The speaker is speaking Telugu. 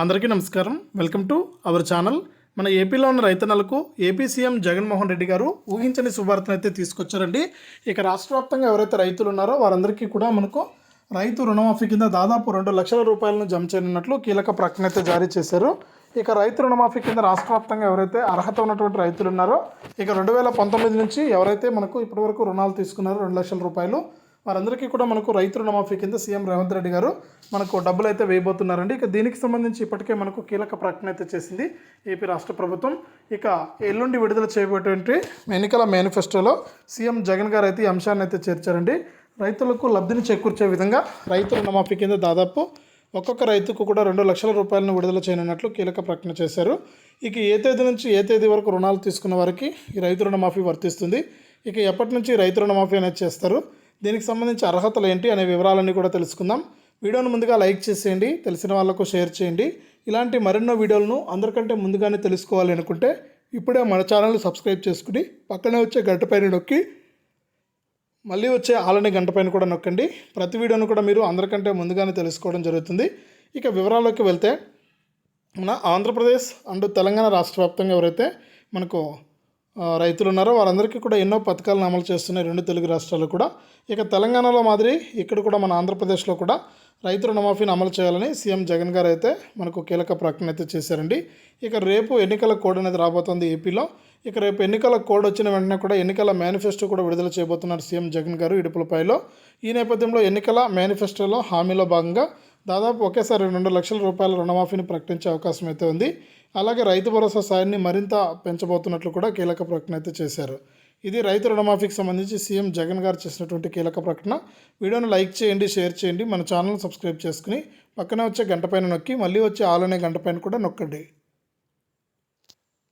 అందరికీ నమస్కారం. Welcome to our channel. మన ఏపీలో ఉన్న రైతన్నలకు ఏపీ సీఎం జగన్మోహన్ రెడ్డి గారు ఊహించని శుభార్తను అయితే తీసుకొచ్చారండి. ఇక రాష్ట్ర వ్యాప్తంగా ఎవరైతే రైతులు ఉన్నారో వారందరికీ కూడా మనకు రైతు రుణమాఫీ కింద దాదాపు రెండు లక్షల రూపాయలను జమ చేయనున్నట్లు కీలక ప్రకటన అయితే జారీ చేశారు. ఇక రైతు రుణమాఫీ కింద రాష్ట్ర వ్యాప్తంగా ఎవరైతే అర్హత ఉన్నటువంటి రైతులు ఉన్నారో ఇక రెండు వేల పంతొమ్మిది నుంచి ఎవరైతే మనకు ఇప్పటివరకు రుణాలు తీసుకున్నారో రెండు లక్షల రూపాయలు వారందరికీ కూడా మనకు రైతు రుణమాఫీ కింద సీఎం రేవంత్ రెడ్డి గారు మనకు డబ్బులు అయితే వేయబోతున్నారండి. ఇక దీనికి సంబంధించి ఇప్పటికే మనకు కీలక ప్రకటన అయితే చేసింది ఏపీ రాష్ట్ర ప్రభుత్వం. ఇక ఎల్లుండి విడుదల చేయబోయేటువంటి ఎన్నికల మేనిఫెస్టోలో సీఎం జగన్ గారు అయితే ఈ అంశాన్ని అయితే చేర్చారండి. రైతులకు లబ్ధిని చేకూర్చే విధంగా రైతు రుణమాఫీ కింద దాదాపు ఒక్కొక్క రైతుకు కూడా రెండు లక్షల రూపాయలను విడుదల చేయనున్నట్లు కీలక ప్రకటన చేశారు. ఇక ఏ తేదీ నుంచి ఏ తేదీ వరకు రుణాలు తీసుకున్న వారికి ఈ రైతు రుణమాఫీ వర్తిస్తుంది. ఇక ఎప్పటి నుంచి రైతు రుణమాఫీ అనేది చేస్తారు? దీనికి సంబంధించి అర్హతలు ఏంటి అనే వివరాలన్నీ కూడా తెలుసుకుందాం. వీడియోను ముందుగా లైక్ చేసేయండి తెలిసిన వాళ్ళకు షేర్ చేయండి. ఇలాంటి మరెన్నో వీడియోలను అందరికంటే ముందుగానే తెలుసుకోవాలి అనుకుంటే ఇప్పుడే మన ఛానల్ని సబ్స్క్రైబ్ చేసుకుని పక్కనే వచ్చే గంట పైన నొక్కి మళ్ళీ వచ్చే ఆలని గంట పైన కూడా నొక్కండి. ప్రతి వీడియోను కూడా మీరు అందరికంటే ముందుగానే తెలుసుకోవడం జరుగుతుంది. ఇక వివరాల్లోకి వెళ్తే మన ఆంధ్రప్రదేశ్ అండ్ తెలంగాణ రాష్ట్ర వ్యాప్తంగా ఎవరైతే మనకు రైతులు ఉన్నారో వారందరికీ కూడా ఎన్నో పథకాలను అమలు చేస్తున్నాయి రెండు తెలుగు రాష్ట్రాలు కూడా. ఇక తెలంగాణలో మాదిరి ఇక్కడ కూడా మన ఆంధ్రప్రదేశ్లో కూడా రైతు రుణమాఫీని అమలు చేయాలని సీఎం జగన్ గారు అయితే మనకు కీలక ప్రకటన అయితే చేశారండి. ఇక రేపు ఎన్నికల కోడ్ అనేది రాబోతోంది ఏపీలో. ఇక రేపు ఎన్నికల కోడ్ వచ్చిన వెంటనే కూడా ఎన్నికల మేనిఫెస్టో కూడా విడుదల చేయబోతున్నారు సీఎం జగన్ గారు ఇడుపులపైలో ఈ నేపథ్యంలో ఎన్నికల మేనిఫెస్టోలో హామీలో భాగంగా దాదాపు ఒకేసారి రెండు లక్షల రూపాయల రుణమాఫీని ప్రకటించే అవకాశం అయితే ఉంది. అలాగే రైతు భరోసా సాయాన్ని మరింత పెంచబోతున్నట్లు కూడా కీలక ప్రకటన అయితే చేశారు. ఇది రైతు రుణమాఫీకి సంబంధించి సీఎం జగన్ గారు చేసినటువంటి కీలక ప్రకటన. వీడియోను లైక్ చేయండి షేర్ చేయండి. మన ఛానల్ సబ్స్క్రైబ్ చేసుకుని పక్కనే వచ్చే గంట పైన నొక్కి మళ్ళీ వచ్చే ఆలనే గంట పైన కూడా నొక్కండి.